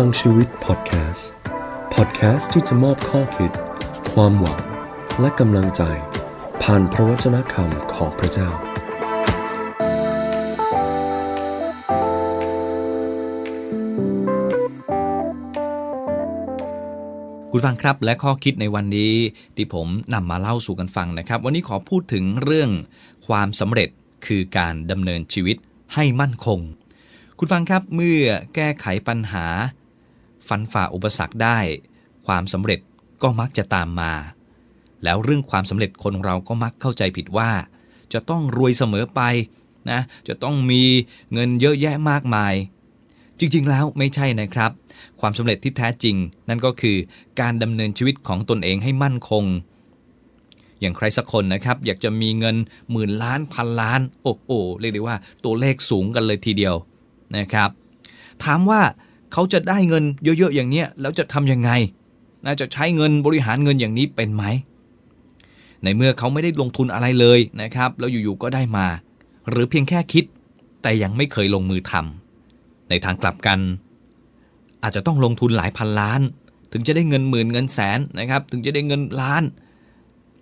างชีวิตพอดแคสต์พอดแคสต์ที่จะมอบข้อคิด ความหวัง และกำลังใจ ผ่านพระวจนะคำของพระเจ้า คุณฟังครับและข้อคิดในวันนี้ที่ผมนำมาเล่าสู่กันฟังนะครับ วันนี้ขอพูดถึงเรื่องความสำเร็จคือการดำเนินชีวิตให้มั่นคงคุณฟังครับเมื่อแก้ไขปัญหา ฟันฝ่าอุปสรรคได้ ความสำเร็จก็มักจะตามมา แล้วเรื่องความสำเร็จคนเราก็มักเข้าใจผิดว่า จะต้องรวยเสมอไปนะจะต้องมีเงินเยอะแยะมากมาย จริงๆแล้วไม่ใช่นะครับ ความสำเร็จที่แท้จริง นั่นก็คือการดำเนินชีวิตของตนเองให้มั่นคง อย่างใครสักคนนะครับ อยากจะมีเงินหมื่นล้านพันล้านโอ้โหเรียกได้ว่าตัวเลขสูงกันเลยทีเดียวนะครับ ถามว่า เขาจะได้เงินเยอะๆอย่างเนี้ยแล้วจะทำยังไงน่าจะใช้เงินบริหารเงินอย่างนี้เป็นไหม ในเมื่อเขาไม่ได้ลงทุนอะไรเลยนะครับ แล้วอยู่ๆก็ได้มา หรือเพียงแค่คิด แต่ยังไม่เคยลงมือทำในทางกลับกัน อาจจะต้องลงทุนหลายพันล้าน ถึงจะได้เงินหมื่นเงินแสนนะครับ ถึงจะได้เงินล้าน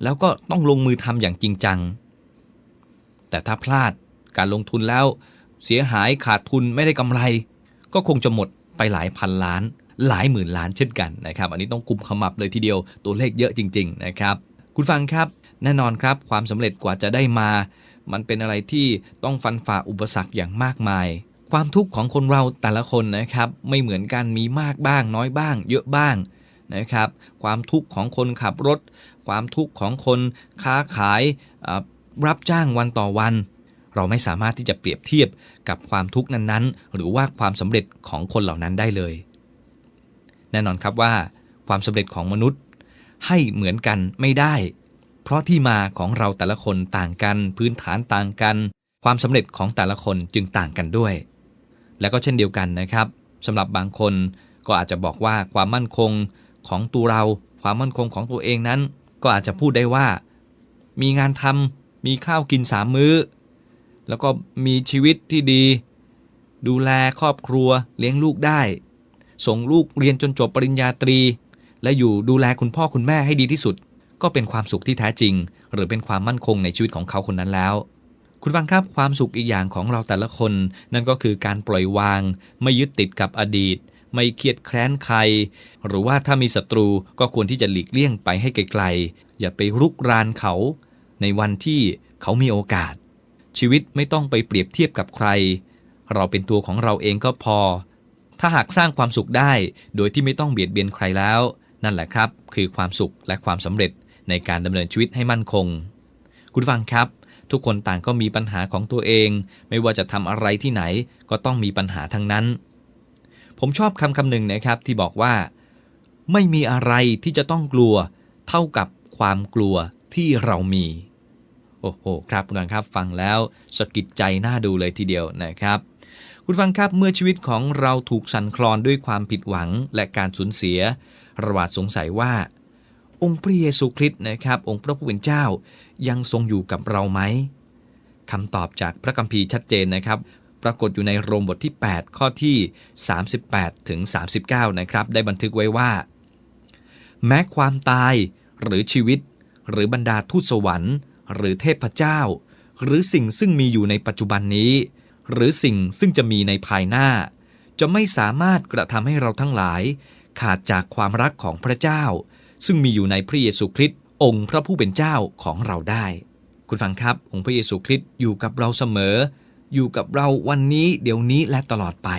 แล้วก็ต้องลงมือทำอย่างจริงจัง แต่ถ้าพลาดการลงทุนแล้วเสียหายขาดทุนไม่ได้กำไร ก็คงจะหมด ไปหลายพันล้าน หลายหมื่นล้านเช่นกันนะครับ อันนี้ต้องกุมขมับเลยทีเดียวตัวเลขเยอะจริง ๆ นะครับ คุณฟังครับแน่นอนครับความสำเร็จกว่าจะได้มา มันเป็นอะไรที่ต้องฟันฝ่าอุปสรรคอย่างมากมาย ความทุกข์ของคนเราแต่ละคนนะครับไม่เหมือนกันมีมากบ้าง น้อยบ้าง เยอะบ้างนะครับความทุกข์ของคนขับรถ ความทุกข์ของคนค้าขายรับจ้างวันต่อวัน เราไม่สามารถที่จะเปรียบเทียบกับความทุกข์นั้นๆ หรือว่าความสำเร็จของคนเหล่านั้นได้เลย แน่นอนครับว่า ความสำเร็จของมนุษย์ ให้เหมือนกันไม่ได้ เพราะที่มาของเราแต่ละคนต่างกัน พื้นฐานต่างกัน ความสำเร็จของแต่ละคนจึงต่างกันด้วย และก็เช่นเดียวกันนะครับสำหรับบางคนก็อาจจะบอกว่าความมั่นคงของตัวเรา ความมั่นคงของตัวเองนั้น ก็อาจจะพูดได้ว่า มีงานทำมีข้าวกินสามมื้อ แล้วก็มีชีวิตที่ดี ดูแลครอบครัวเลี้ยงลูกได้ ส่งลูกเรียนจนจบปริญญาตรี และอยู่ดูแลคุณพ่อคุณแม่ให้ดีที่สุด ก็เป็นความสุขที่แท้จริง หรือเป็นความมั่นคงในชีวิตของเขาคนนั้นแล้ว คุณฟังครับความสุขอีกอย่างของเราแต่ละคน นั่นก็คือการปล่อยวาง ไม่ยึดติดกับอดีต ไม่เครียดแค้นใคร หรือว่าถ้ามีศัตรูก็ควรที่จะหลีกเลี่ยงไปให้ไกลๆอย่าไปรุกรานเขา ในวันที่เขามีโอกาส ชีวิตไม่ต้องไปเปรียบเทียบกับใคร เราเป็นตัวของเราเองก็พอ ถ้าหากสร้างความสุขได้ โดยที่ไม่ต้องเบียดเบียนใครแล้ว นั่นแหละครับ คือความสุขและความสำเร็จในการดำเนินชีวิตให้มั่นคง คุณฟังครับ ทุกคนต่างก็มีปัญหาของตัวเอง ไม่ว่าจะทำอะไรที่ไหนก็ต้องมีปัญหาทั้งนั้น ผมชอบคำคำหนึ่งนะครับที่บอกว่า ไม่มีอะไรที่จะต้องกลัว เท่ากับความกลัวที่เรามี อ้โหครับคุณฟังครับฟังแล้วสะกิดใจน่าดูเลยทีเดียวนะครับคุณฟังครับเมื่อชีวิตของเราถูกสั่นคลอนด้วยความผิดหวังและการสูญเสียระหวาดสงสัยว่า องค์พระเยซูคริสต์นะครับ องค์พระผู้เป็นเจ้ายังทรงอยู่กับเราไหมคำตอบจากพระคัมภีร์ชัดเจนนะครับ ปรากฏอยู่ในโรมบทที่ 8 ข้อที่ 38ถึง39 นะครับ ได้บันทึกไว้ว่า แม้ความตายหรือชีวิต หรือบรรดาทูตสวรรค์ หรือเทพเจ้า หรือสิ่งซึ่งมีอยู่ในปัจจุบันนี้ หรือสิ่งซึ่งจะมีในภายหน้า จะไม่สามารถกระทำให้เราทั้งหลาย ขาดจากความรักของพระเจ้า ซึ่งมีอยู่ในพระเยซูคริสต์องค์พระผู้เป็นเจ้าของเราได้ คุณฟังครับ องค์พระเยซูคริสต์อยู่กับเราเสมอ อยู่กับเราวันนี้เดี๋ยวนี้และตลอดไป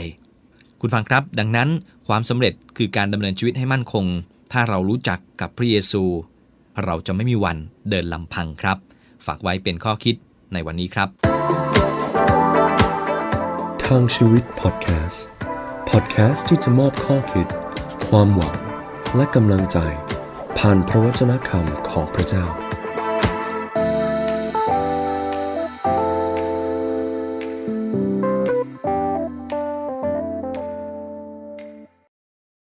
คุณฟังครับ ดังนั้นความสำเร็จคือการดำเนินชีวิตให้มั่นคง ถ้าเรารู้จักกับพระเยซู เราจะไม่มีวันเดินลำพังครับ ฝากไว้เป็นข้อคิดในวันนี้ครับ ทางชีวิตพอดแคสต์พอดแคสต์ที่จะมอบข้อคิด ความหวัง และกำลังใจ ผ่านพระวจนะคำของพระเจ้า